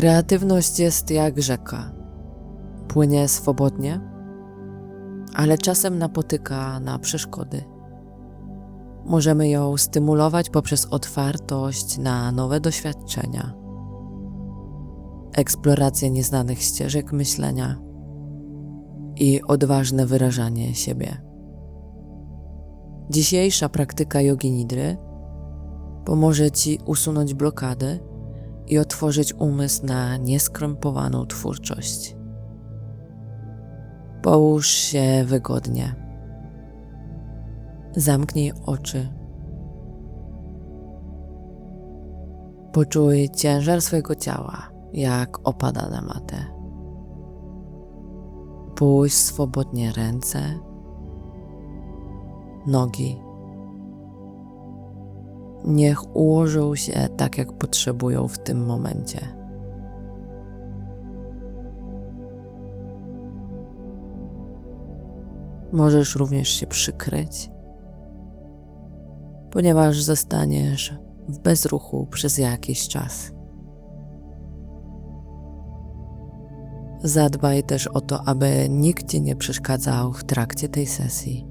Kreatywność jest jak rzeka. Płynie swobodnie, ale czasem napotyka na przeszkody. Możemy ją stymulować poprzez otwartość na nowe doświadczenia, eksplorację nieznanych ścieżek myślenia i odważne wyrażanie siebie. Dzisiejsza praktyka jogi nidry pomoże Ci usunąć blokady i otworzyć umysł na nieskrępowaną twórczość. Połóż się wygodnie. Zamknij oczy. Poczuj ciężar swojego ciała, jak opada na matę. Puść swobodnie ręce, nogi. Niech ułożą się tak, jak potrzebują w tym momencie. Możesz również się przykryć, ponieważ zostaniesz w bezruchu przez jakiś czas. Zadbaj też o to, aby nikt ci nie przeszkadzał w trakcie tej sesji.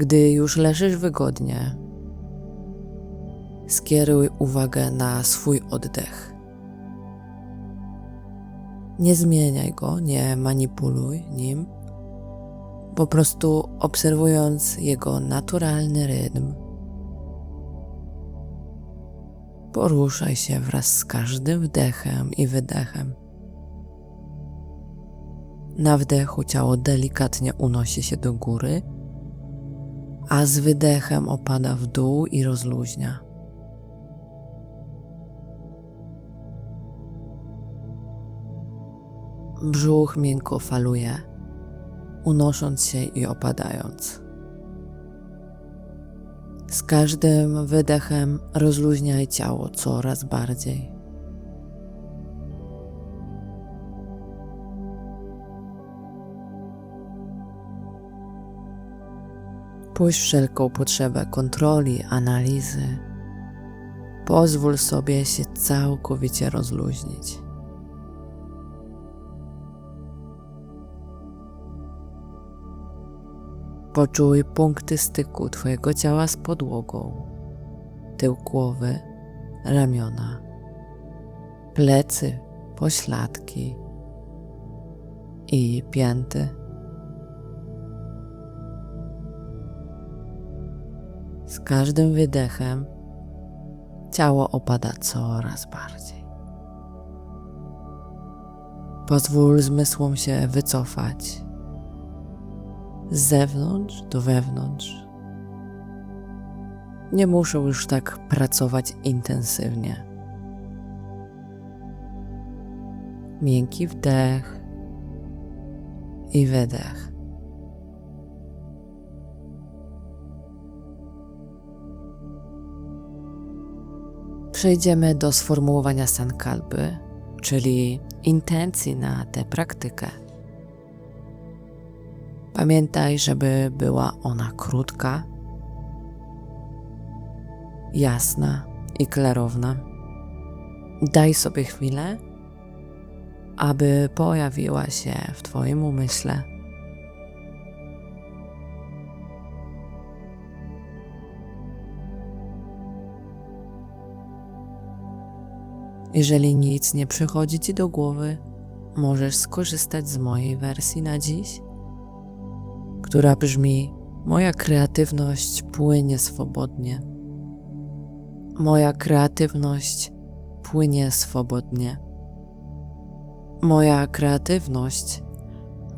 Gdy już leżysz wygodnie, skieruj uwagę na swój oddech. Nie zmieniaj go, nie manipuluj nim, po prostu obserwując jego naturalny rytm. Poruszaj się wraz z każdym wdechem i wydechem. Na wdechu ciało delikatnie unosi się do góry a z wydechem opada w dół i rozluźnia. Brzuch miękko faluje, unosząc się i opadając. Z każdym wydechem rozluźniaj ciało coraz bardziej. Puść wszelką potrzebę kontroli, analizy. Pozwól sobie się całkowicie rozluźnić. Poczuj punkty styku Twojego ciała z podłogą, tył głowy, ramiona, plecy, pośladki i pięty. Z każdym wydechem ciało opada coraz bardziej. Pozwól zmysłom się wycofać z zewnątrz do wewnątrz. Nie muszą już tak pracować intensywnie. Miękki wdech i wydech. Przejdziemy do sformułowania sankalpy, czyli intencji na tę praktykę. Pamiętaj, żeby była ona krótka, jasna i klarowna. Daj sobie chwilę, aby pojawiła się w Twoim umyśle Jeżeli nic nie przychodzi Ci do głowy, możesz skorzystać z mojej wersji na dziś, która brzmi: Moja kreatywność płynie swobodnie. Moja kreatywność płynie swobodnie. Moja kreatywność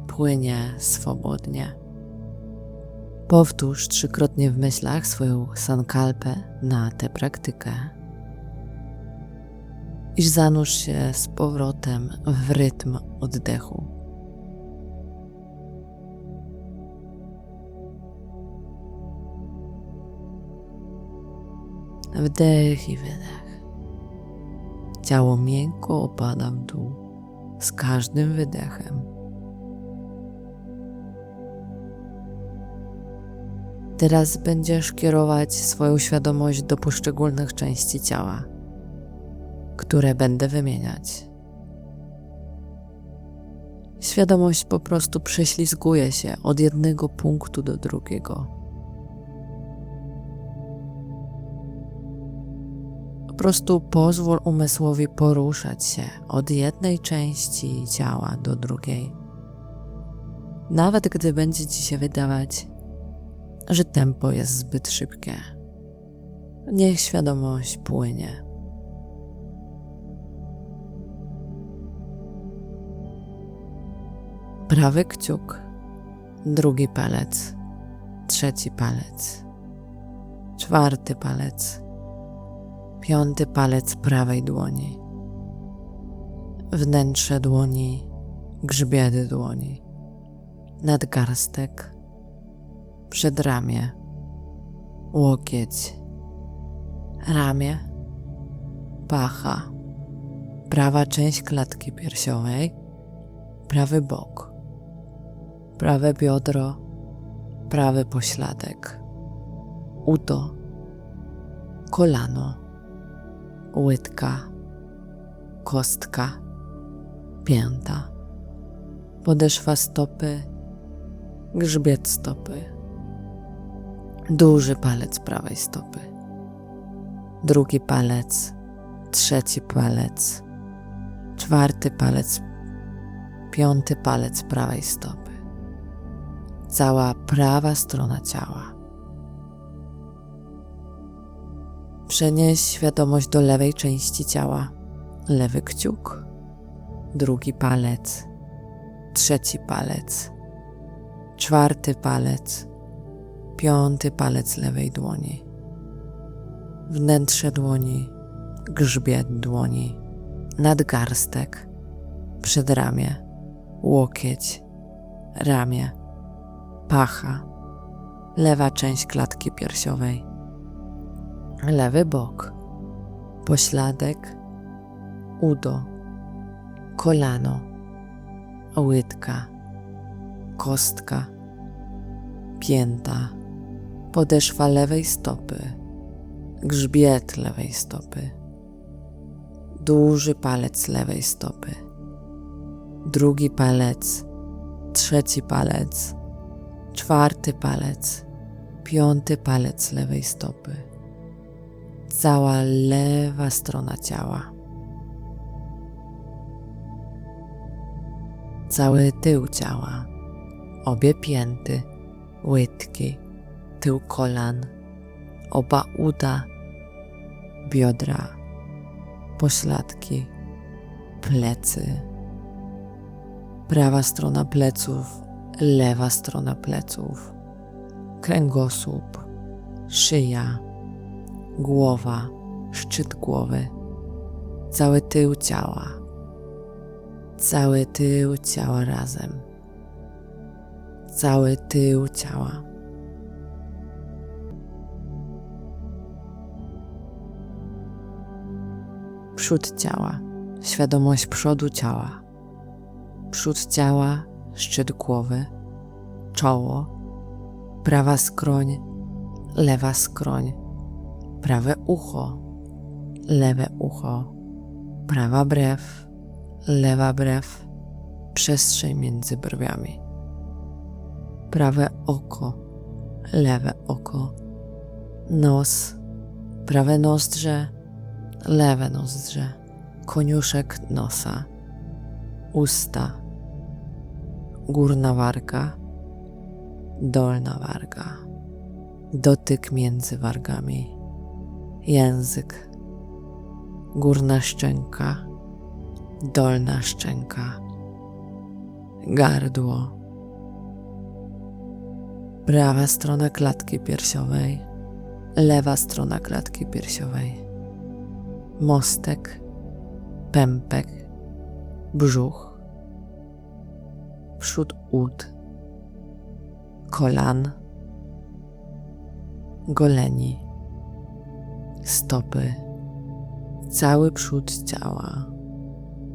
płynie swobodnie. Powtórz trzykrotnie w myślach swoją sankalpę na tę praktykę i zanurz się z powrotem w rytm oddechu. Wdech i wydech. Ciało miękko opada w dół z każdym wydechem. Teraz będziesz kierować swoją świadomość do poszczególnych części ciała, które będę wymieniać. Świadomość po prostu prześlizguje się od jednego punktu do drugiego. Po prostu pozwól umysłowi poruszać się od jednej części ciała do drugiej. Nawet gdy będzie ci się wydawać, że tempo jest zbyt szybkie. Niech świadomość płynie. Prawy kciuk, drugi palec, trzeci palec, czwarty palec, piąty palec prawej dłoni, wnętrze dłoni, grzbiety dłoni, nadgarstek, przedramię, łokieć, ramię, pacha, prawa część klatki piersiowej, prawy bok, prawe biodro, prawy pośladek, udo, kolano, łydka, kostka, pięta, podeszwa stopy, grzbiet stopy, duży palec prawej stopy, drugi palec, trzeci palec, czwarty palec, piąty palec prawej stopy, cała prawa strona ciała. Przenieś świadomość do lewej części ciała. Lewy kciuk, drugi palec, trzeci palec, czwarty palec, piąty palec lewej dłoni, wnętrze dłoni, grzbiet dłoni, nadgarstek, przedramię, łokieć, ramię, pacha, lewa część klatki piersiowej, lewy bok, pośladek, udo, kolano, łydka, kostka, pięta, podeszwa lewej stopy, grzbiet lewej stopy, duży palec lewej stopy, drugi palec, trzeci palec, czwarty palec, piąty palec lewej stopy, cała lewa strona ciała. Cały tył ciała, obie pięty, łydki, tył kolan, oba uda, biodra, pośladki, plecy, prawa strona pleców, lewa strona pleców, kręgosłup, szyja, głowa, szczyt głowy, cały tył ciała, cały tył ciała razem, cały tył ciała. Przód ciała, świadomość przodu ciała, przód ciała, szczyt głowy, czoło, prawa skroń, lewa skroń, prawe ucho, lewe ucho, prawa brew, lewa brew, przestrzeń między brwiami, prawe oko, lewe oko, nos, prawe nozdrze, lewe nozdrze, koniuszek nosa, usta, górna warga, dolna warga, dotyk między wargami, język, górna szczęka, dolna szczęka, gardło, prawa strona klatki piersiowej, lewa strona klatki piersiowej, mostek, pępek, brzuch, przód ud, kolan, goleni, stopy, cały przód ciała,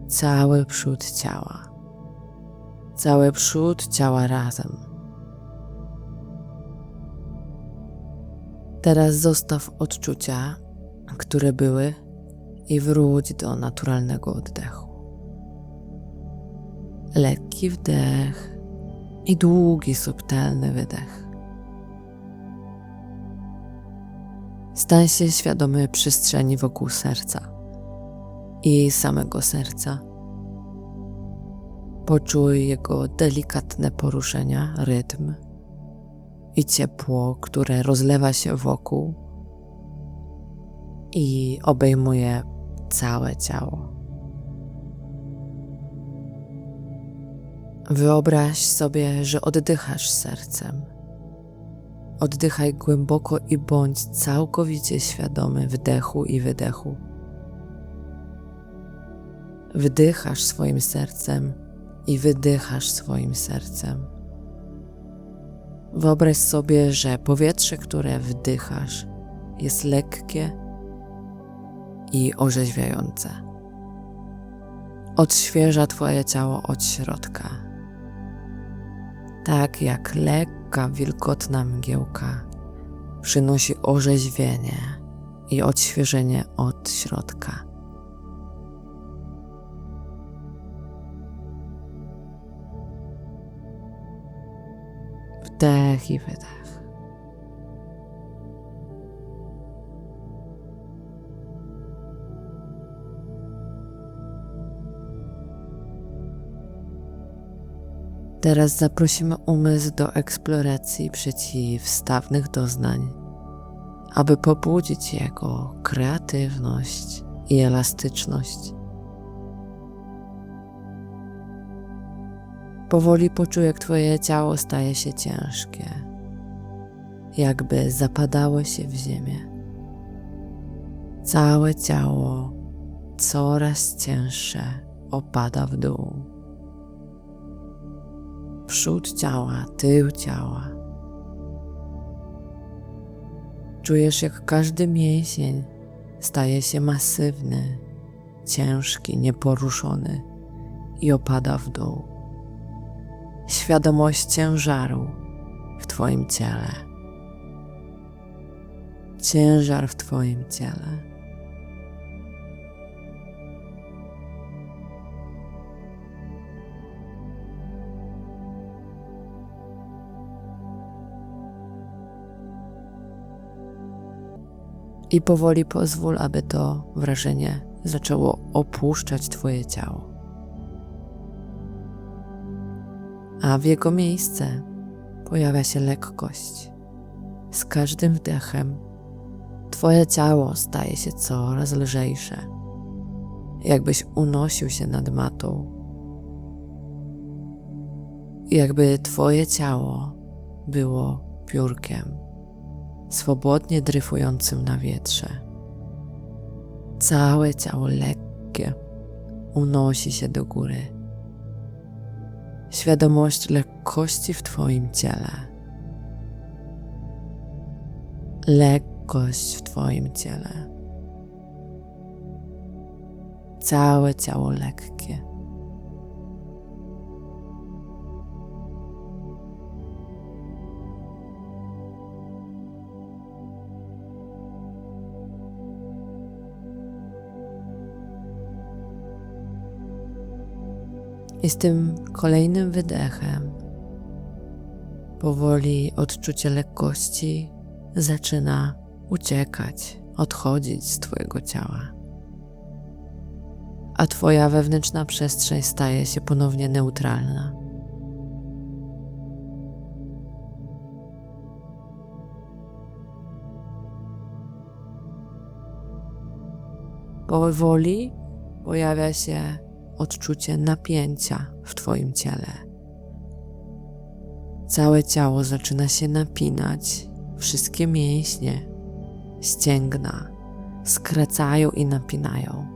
cały przód ciała, cały przód ciała razem. Teraz zostaw odczucia, które były, i wróć do naturalnego oddechu. Lekki wdech i długi, subtelny wydech. Stań się świadomy przestrzeni wokół serca i samego serca. Poczuj jego delikatne poruszenia, rytm i ciepło, które rozlewa się wokół i obejmuje całe ciało. Wyobraź sobie, że oddychasz sercem. Oddychaj głęboko i bądź całkowicie świadomy wdechu i wydechu. Wdychasz swoim sercem i wydychasz swoim sercem. Wyobraź sobie, że powietrze, które wdychasz, jest lekkie i orzeźwiające. Odświeża Twoje ciało od środka. Tak jak lekka, wilgotna mgiełka przynosi orzeźwienie i odświeżenie od środka. Wdech i wydech. Teraz zaprosimy umysł do eksploracji przeciwstawnych doznań, aby pobudzić jego kreatywność i elastyczność. Powoli poczuj, jak Twoje ciało staje się ciężkie, jakby zapadało się w ziemię. Całe ciało coraz cięższe opada w dół. Przód ciała, tył ciała. Czujesz, jak każdy mięsień staje się masywny, ciężki, nieporuszony i opada w dół świadomość ciężaru w Twoim ciele. Ciężar w Twoim ciele. I powoli pozwól, aby to wrażenie zaczęło opuszczać Twoje ciało. a w jego miejsce pojawia się lekkość. Z każdym wdechem Twoje ciało staje się coraz lżejsze, jakbyś unosił się nad matą, jakby Twoje ciało było piórkiem, swobodnie dryfującym na wietrze. Całe ciało lekkie unosi się do góry świadomość lekkości w Twoim ciele. Lekkość w Twoim ciele. Całe ciało lekkie. I z tym kolejnym wydechem powoli odczucie lekkości zaczyna uciekać, odchodzić z Twojego ciała. A Twoja wewnętrzna przestrzeń staje się ponownie neutralna. Powoli pojawia się odczucie napięcia w Twoim ciele. Całe ciało zaczyna się napinać, wszystkie mięśnie, ścięgna skracają i napinają.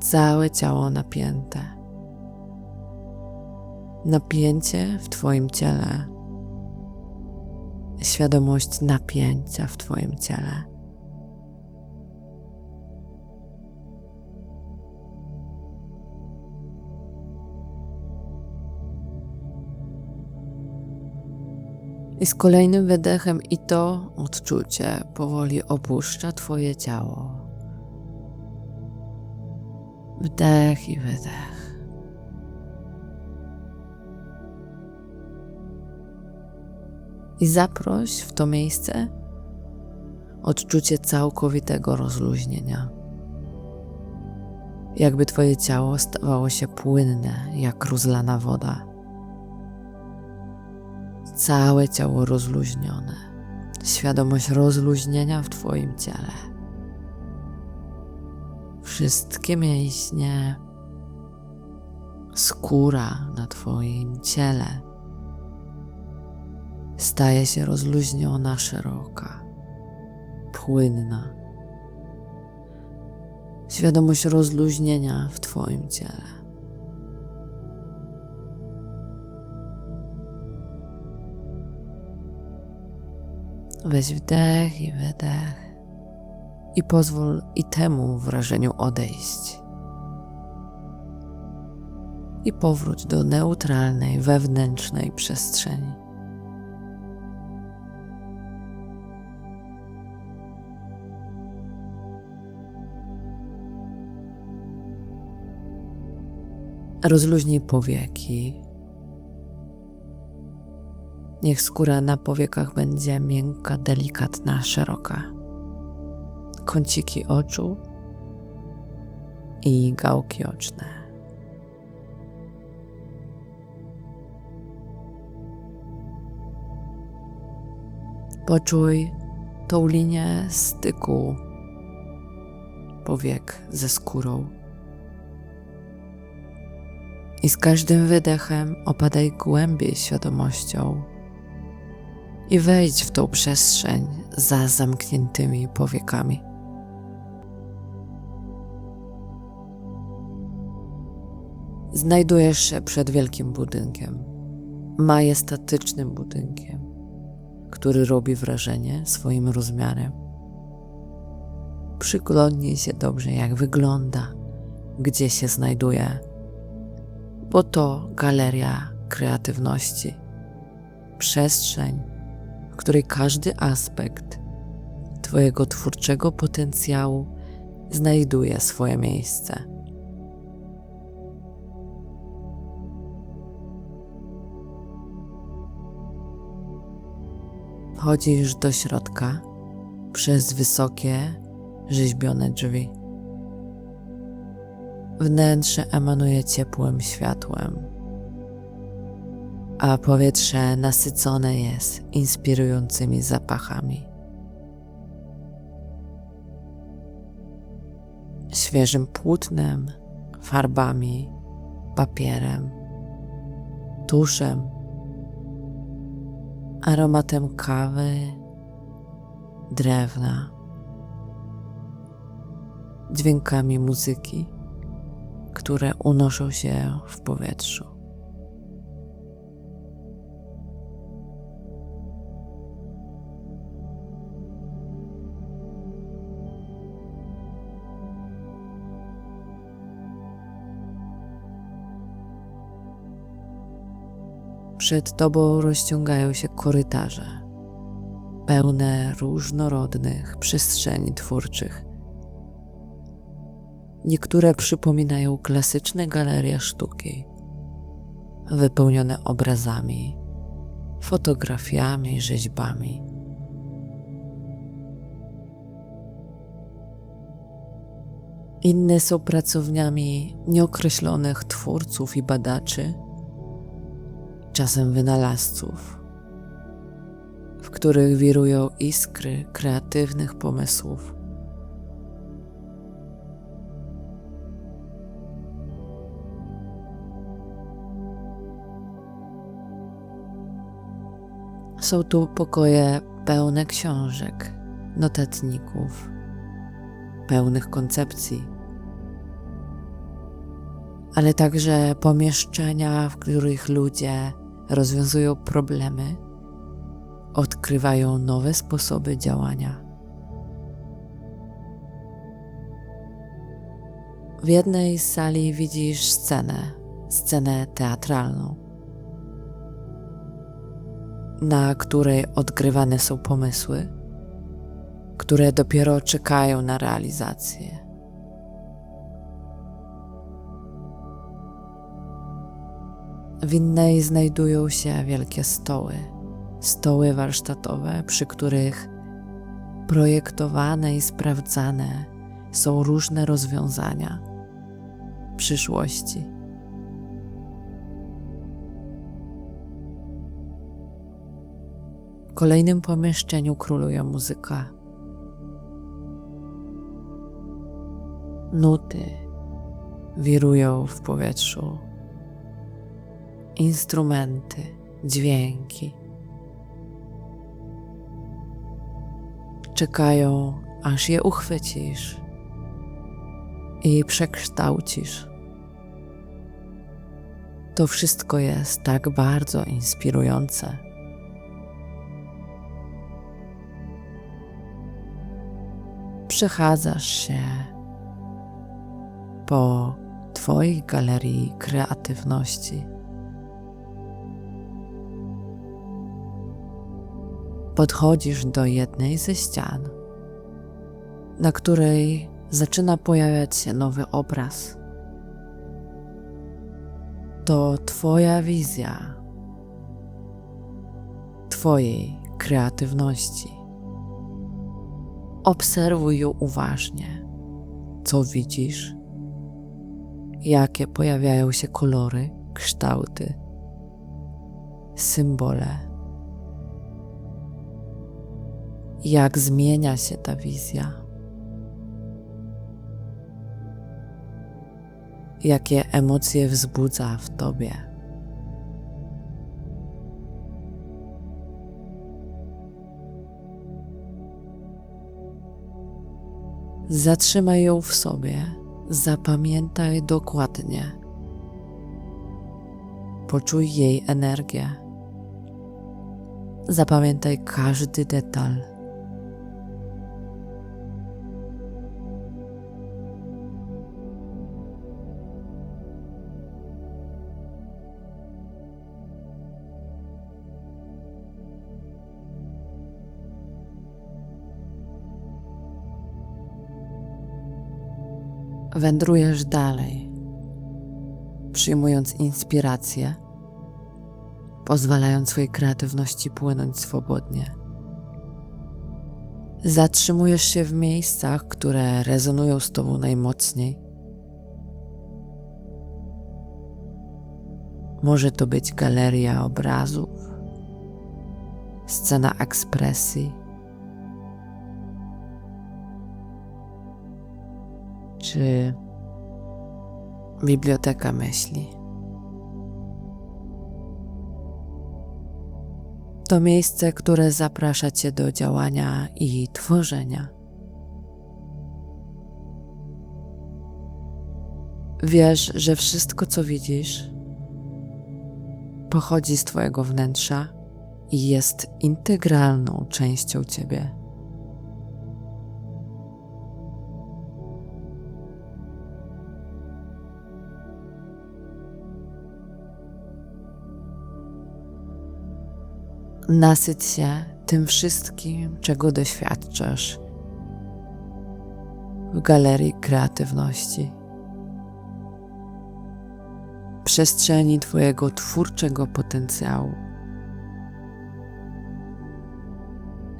Całe ciało napięte. Napięcie w Twoim ciele. Świadomość napięcia w Twoim ciele I z kolejnym wydechem i to odczucie powoli opuszcza Twoje ciało. Wdech i wydech. I zaproś w to miejsce odczucie całkowitego rozluźnienia. Jakby Twoje ciało stawało się płynne, jak rozlana woda całe ciało rozluźnione, świadomość rozluźnienia w Twoim ciele. Wszystkie mięśnie, skóra na Twoim ciele staje się rozluźniona, szeroka, płynna. Świadomość rozluźnienia w Twoim ciele. Weź wdech i wydech i pozwól i temu wrażeniu odejść. I powróć do neutralnej, wewnętrznej przestrzeni. Rozluźnij powieki, Niech skóra na powiekach będzie miękka, delikatna, szeroka. Kąciki oczu i gałki oczne. Poczuj tą linię styku powiek ze skórą. I z każdym wydechem opadaj głębiej świadomością i wejdź w tą przestrzeń za zamkniętymi powiekami. Znajdujesz się przed wielkim budynkiem, majestatycznym budynkiem, który robi wrażenie swoim rozmiarem. Przyglądnij się dobrze, jak wygląda, gdzie się znajduje, bo to galeria kreatywności, przestrzeń której każdy aspekt Twojego twórczego potencjału znajduje swoje miejsce. Wchodzisz do środka przez wysokie, rzeźbione drzwi. Wnętrze emanuje ciepłym światłem a powietrze nasycone jest inspirującymi zapachami. Świeżym płótnem, farbami, papierem, tuszem, aromatem kawy, drewna, dźwiękami muzyki, które unoszą się w powietrzu. Przed tobą rozciągają się korytarze, pełne różnorodnych przestrzeni twórczych. Niektóre przypominają klasyczne galerie sztuki, wypełnione obrazami, fotografiami, rzeźbami. Inne są pracowniami nieokreślonych twórców i badaczy czasem wynalazców, w których wirują iskry kreatywnych pomysłów. Są tu pokoje pełne książek, notatników, pełnych koncepcji, ale także pomieszczenia, w których ludzie rozwiązują problemy, odkrywają nowe sposoby działania. W jednej z sali widzisz scenę, scenę teatralną. na której odgrywane są pomysły, które dopiero czekają na realizację. W innej znajdują się wielkie stoły, stoły warsztatowe, przy których projektowane i sprawdzane są różne rozwiązania przyszłości. W kolejnym pomieszczeniu króluje muzyka. Nuty wirują w powietrzu instrumenty, dźwięki. Czekają, aż je uchwycisz i przekształcisz. To wszystko jest tak bardzo inspirujące. Przechadzasz się po Twojej galerii kreatywności. Podchodzisz do jednej ze ścian, na której zaczyna pojawiać się nowy obraz. To Twoja wizja Twojej kreatywności. Obserwuj ją uważnie. Co widzisz? Jakie pojawiają się kolory, kształty, symbole jak zmienia się ta wizja. Jakie emocje wzbudza w tobie. Zatrzymaj ją w sobie, zapamiętaj dokładnie. Poczuj jej energię. Zapamiętaj każdy detal. Wędrujesz dalej, przyjmując inspirację, pozwalając swojej kreatywności płynąć swobodnie. Zatrzymujesz się w miejscach, które rezonują z Tobą najmocniej. Może to być galeria obrazów, scena ekspresji czy biblioteka myśli. To miejsce, które zaprasza Cię do działania i tworzenia. Wiesz, że wszystko, co widzisz, pochodzi z Twojego wnętrza i jest integralną częścią Ciebie. Nasyć się tym wszystkim, czego doświadczasz w galerii kreatywności. Przestrzeni Twojego twórczego potencjału.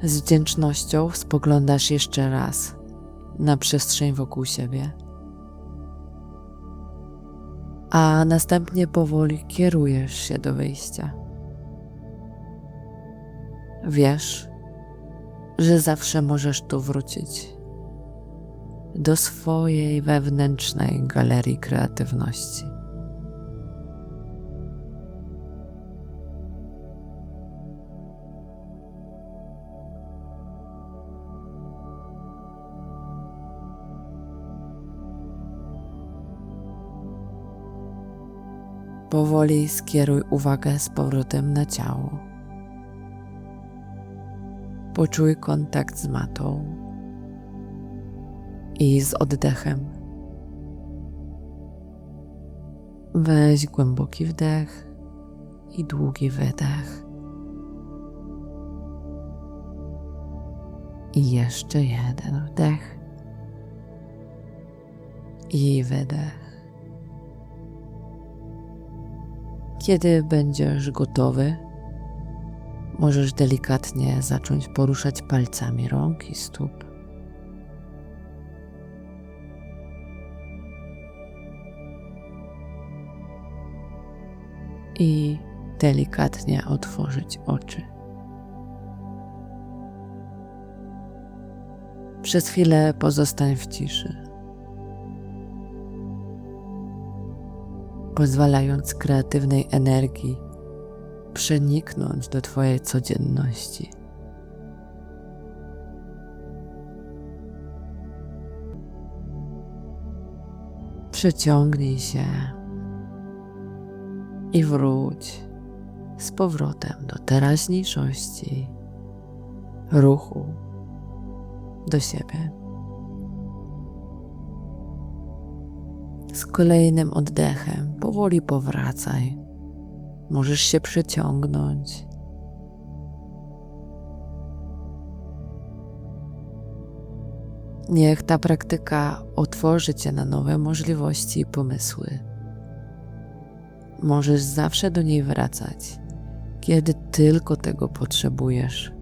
Z wdzięcznością spoglądasz jeszcze raz na przestrzeń wokół siebie, a następnie powoli kierujesz się do wyjścia. Wiesz, że zawsze możesz tu wrócić do swojej wewnętrznej galerii kreatywności. Powoli skieruj uwagę z powrotem na ciało. Poczuj kontakt z matą i z oddechem. Weź głęboki wdech i długi wydech. I jeszcze jeden wdech i wydech. Kiedy będziesz gotowy, możesz delikatnie zacząć poruszać palcami rąk i stóp. I delikatnie otworzyć oczy. Przez chwilę pozostań w ciszy. pozwalając kreatywnej energii przeniknąć do Twojej codzienności. Przeciągnij się i wróć z powrotem do teraźniejszości, ruchu, do siebie. Z kolejnym oddechem powoli powracaj. Możesz się przeciągnąć. Niech ta praktyka otworzy cię na nowe możliwości i pomysły. Możesz zawsze do niej wracać, kiedy tylko tego potrzebujesz.